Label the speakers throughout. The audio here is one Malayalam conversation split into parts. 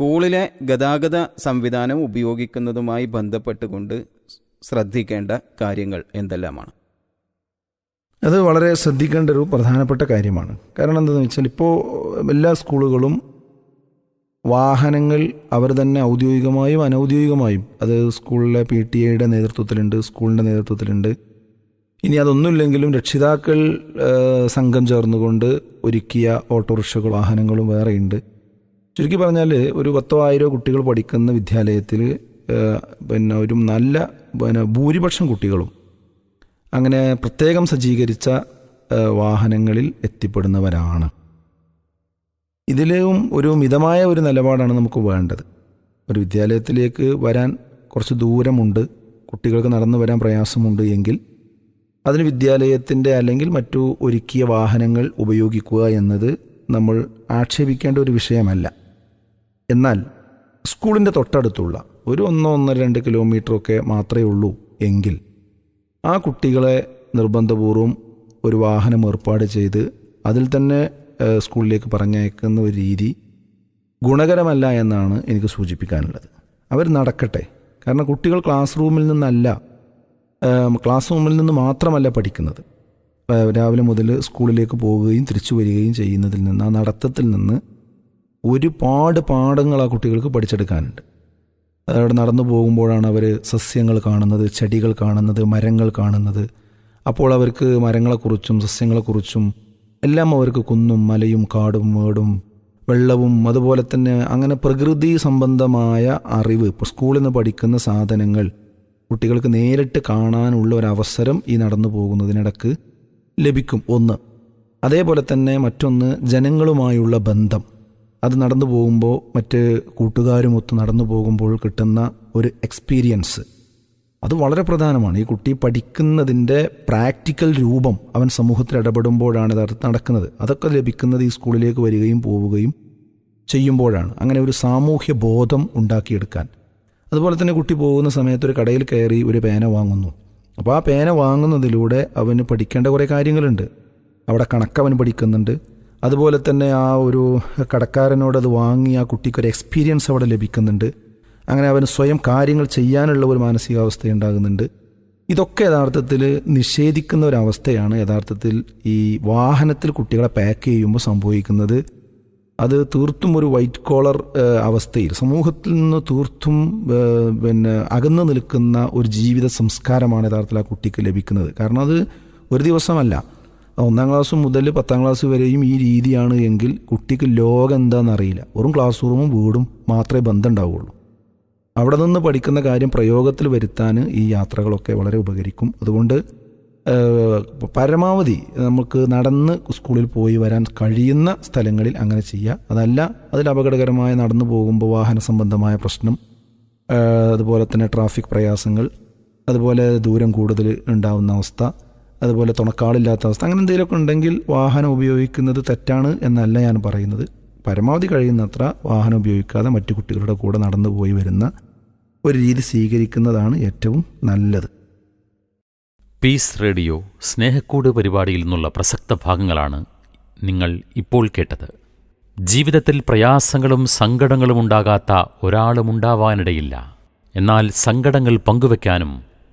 Speaker 1: സ്കൂളിലെ ഗതാഗത സംവിധാനം ഉപയോഗിക്കുന്നതുമായി ബന്ധപ്പെട്ടുകൊണ്ട് ശ്രദ്ധിക്കേണ്ട കാര്യങ്ങൾ എന്തെല്ലാമാണ്?
Speaker 2: അത് വളരെ ശ്രദ്ധിക്കേണ്ട ഒരു പ്രധാനപ്പെട്ട കാര്യമാണ്. കാരണം എന്താണെന്ന് വെച്ചാൽ ഇപ്പോൾ എല്ലാ സ്കൂളുകളും വാഹനങ്ങൾ അവർ തന്നെ ഔദ്യോഗികമായും അനൗദ്യോഗികമായും അത് സ്കൂളിലെ പി ടി എയുടെ നേതൃത്വത്തിലുണ്ട് സ്കൂളിന്റെ നേതൃത്വത്തിലുണ്ട്. ഇനി അതൊന്നുമില്ലെങ്കിലും രക്ഷിതാക്കൾ സംഘം ചേർന്നുകൊണ്ട് ഒരുക്കിയ ഓട്ടോറിക്ഷകൾ വാഹനങ്ങളും വേറെയുണ്ട്. ചുരുക്കി പറഞ്ഞാൽ ഒരു പത്തോ കുട്ടികൾ പഠിക്കുന്ന വിദ്യാലയത്തിൽ പിന്നെ ഒരു നല്ല പിന്നെ ഭൂരിപക്ഷം കുട്ടികളും അങ്ങനെ പ്രത്യേകം സജ്ജീകരിച്ച വാഹനങ്ങളിൽ എത്തിപ്പെടുന്നവരാണ്. ഇതിലും ഒരു മിതമായ ഒരു നിലപാടാണ് നമുക്ക് വേണ്ടത്. ഒരു വിദ്യാലയത്തിലേക്ക് വരാൻ കുറച്ച് ദൂരമുണ്ട് കുട്ടികൾക്ക് നടന്നു വരാൻ പ്രയാസമുണ്ട് എങ്കിൽ അതിന് വിദ്യാലയത്തിന്റെ അല്ലെങ്കിൽ മറ്റു ഒരുക്കിയ വാഹനങ്ങൾ ഉപയോഗിക്കുക എന്നത് നമ്മൾ ആക്ഷേപിക്കേണ്ട ഒരു വിഷയമല്ല. എന്നാൽ സ്കൂളിന്റെ തൊട്ടടുത്തുള്ള ഒരു ഒന്നോ ഒന്നര രണ്ട് കിലോമീറ്ററൊക്കെ മാത്രമേ ഉള്ളൂ എങ്കിൽ ആ കുട്ടികളെ നിർബന്ധപൂർവം ഒരു വാഹനം ഏർപ്പാട് ചെയ്ത് അതിൽ തന്നെ സ്കൂളിലേക്ക് പറഞ്ഞയക്കുന്ന ഒരു രീതി ഗുണകരമല്ല എന്നാണ് എനിക്ക് സൂചിപ്പിക്കാനുള്ളത്. അവർ നടക്കട്ടെ. കാരണം കുട്ടികൾ ക്ലാസ് റൂമിൽ നിന്നല്ല ക്ലാസ് റൂമിൽ നിന്ന് മാത്രമല്ല പഠിക്കുന്നത്. രാവിലെ മുതൽ സ്കൂളിലേക്ക് പോവുകയും തിരിച്ചു വരികയും ചെയ്യുന്നതിൽ നിന്ന് ആ നടത്തത്തിൽ നിന്ന് ഒരുപാട് പാഠങ്ങൾ ആ കുട്ടികൾക്ക് പഠിച്ചെടുക്കാനുണ്ട്. അവിടെ നടന്നു പോകുമ്പോഴാണ് അവർ സസ്യങ്ങൾ കാണുന്നത് ചെടികൾ കാണുന്നത് മരങ്ങൾ കാണുന്നത്. അപ്പോൾ അവർക്ക് മരങ്ങളെക്കുറിച്ചും സസ്യങ്ങളെക്കുറിച്ചും എല്ലാം അവർക്ക് കുന്നും മലയും കാടും മേടും വെള്ളവും അതുപോലെ തന്നെ അങ്ങനെ പ്രകൃതി സംബന്ധമായ അറിവ് ഇപ്പോൾ സ്കൂളിൽ നിന്ന് പഠിക്കുന്ന സാധനങ്ങൾ കുട്ടികൾക്ക് നേരിട്ട് കാണാനുള്ള ഒരു അവസരം ഈ നടന്നു പോകുന്നതിനിടക്ക് ലഭിക്കും. ഒന്ന് അതേപോലെ തന്നെ മറ്റൊന്ന് ജനങ്ങളുമായുള്ള ബന്ധം. അത് നടന്നു പോകുമ്പോൾ മറ്റ് കൂട്ടുകാരുമൊത്ത് നടന്നു പോകുമ്പോൾ കിട്ടുന്ന ഒരു എക്സ്പീരിയൻസ് അത് വളരെ പ്രധാനമാണ്. ഈ കുട്ടി പഠിക്കുന്നതിന്റെ പ്രാക്ടിക്കൽ രൂപം അവൻ സമൂഹത്തിൽ ഇടപെടുമ്പോഴാണ് ഇത് നടക്കുന്നത്. അതൊക്കെ ലഭിക്കുന്നത് ഈ സ്കൂളിലേക്ക് വരികയും പോവുകയും ചെയ്യുമ്പോഴാണ്. അങ്ങനെ ഒരു സാമൂഹ്യ ബോധം ഉണ്ടാക്കിയെടുക്കാൻ. അതുപോലെ തന്നെ കുട്ടി പോകുന്ന സമയത്ത് ഒരു കടയിൽ കയറി ഒരു പേന വാങ്ങുന്നു. അപ്പോൾ ആ പേന വാങ്ങുന്നതിലൂടെ അവന് പഠിക്കേണ്ട കുറേ കാര്യങ്ങളുണ്ട്. അവിടെ കണക്കവൻ പഠിക്കുന്നുണ്ട്. അതുപോലെ തന്നെ ആ ഒരു കടക്കാരനോട് അത് വാങ്ങി ആ കുട്ടിക്കൊരു എക്സ്പീരിയൻസ് അവിടെ ലഭിക്കുന്നുണ്ട്. അങ്ങനെ അവന് സ്വയം കാര്യങ്ങൾ ചെയ്യാനുള്ള ഒരു മാനസികാവസ്ഥ ഉണ്ടാകുന്നുണ്ട്. ഇതൊക്കെ യഥാർത്ഥത്തിൽ നിഷേധിക്കുന്ന ഒരവസ്ഥയാണ് യഥാർത്ഥത്തിൽ ഈ വാഹനത്തിൽ കുട്ടികളെ പാക്ക് ചെയ്യുമ്പോൾ സംഭവിക്കുന്നത്. അത് തീർത്തും ഒരു വൈറ്റ് കോളർ അവസ്ഥയിൽ സമൂഹത്തിൽ നിന്ന് തീർത്തും പിന്നെ അകന്നു നിൽക്കുന്ന ഒരു ജീവിത സംസ്കാരമാണ് യഥാർത്ഥത്തിൽ ആ കുട്ടിക്ക് ലഭിക്കുന്നത്. കാരണം അത് ഒരു ദിവസമല്ല. ഒന്നാം ക്ലാസ് മുതൽ പത്താം ക്ലാസ് വരെയും ഈ രീതിയാണ് എങ്കിൽ കുട്ടിക്ക് ലോകം എന്താണെന്നറിയില്ല വെറും ക്ലാസ് റൂമും വീടും മാത്രമേ ബന്ധം ഉണ്ടാവുകയുള്ളൂ അവിടെ നിന്ന് പഠിക്കുന്ന കാര്യം പ്രയോഗത്തിൽ വരുത്താൻ ഈ യാത്രകളൊക്കെ വളരെ ഉപകരിക്കും. അതുകൊണ്ട് പരമാവധി നമുക്ക് നടന്ന് സ്കൂളിൽ പോയി വരാൻ കഴിയുന്ന സ്ഥലങ്ങളിൽ അങ്ങനെ ചെയ്യുക അതല്ല അതിൽ അപകടകരമായ നടന്നു പോകുമ്പോൾ വാഹന സംബന്ധമായ പ്രശ്നം അതുപോലെ തന്നെ ട്രാഫിക് പ്രയാസങ്ങൾ അതുപോലെ ദൂരം കൂടുതൽ ഉണ്ടാവുന്ന അവസ്ഥ അതുപോലെ തുണക്കാളില്ലാത്ത അവസ്ഥ അങ്ങനെ എന്തെങ്കിലുമൊക്കെ ഉണ്ടെങ്കിൽ വാഹനം ഉപയോഗിക്കുന്നത് തെറ്റാണ് എന്നല്ല ഞാൻ പറയുന്നത്. പരമാവധി കഴിയുന്നത്ര വാഹനം ഉപയോഗിക്കാതെ മറ്റു കുട്ടികളുടെ കൂടെ നടന്നു പോയി വരുന്ന ഒരു രീതി സ്വീകരിക്കുന്നതാണ് ഏറ്റവും നല്ലത്.
Speaker 3: പീസ് റേഡിയോ സ്നേഹക്കൂട് പരിപാടിയിൽ നിന്നുള്ള പ്രസക്ത ഭാഗങ്ങളാണ് നിങ്ങൾ ഇപ്പോൾ കേട്ടത്. ജീവിതത്തിൽ പ്രയാസങ്ങളും സങ്കടങ്ങളും ഉണ്ടാകാത്ത ഒരാളുമുണ്ടാവാനിടയില്ല എന്നാൽ സങ്കടങ്ങൾ പങ്കുവെക്കാനും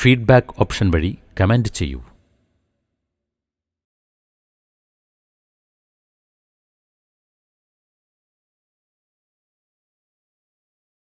Speaker 3: ഫീഡ്ബാക്ക് ഓപ്ഷൻ വഴി കമന്റ് ചെയ്യൂ.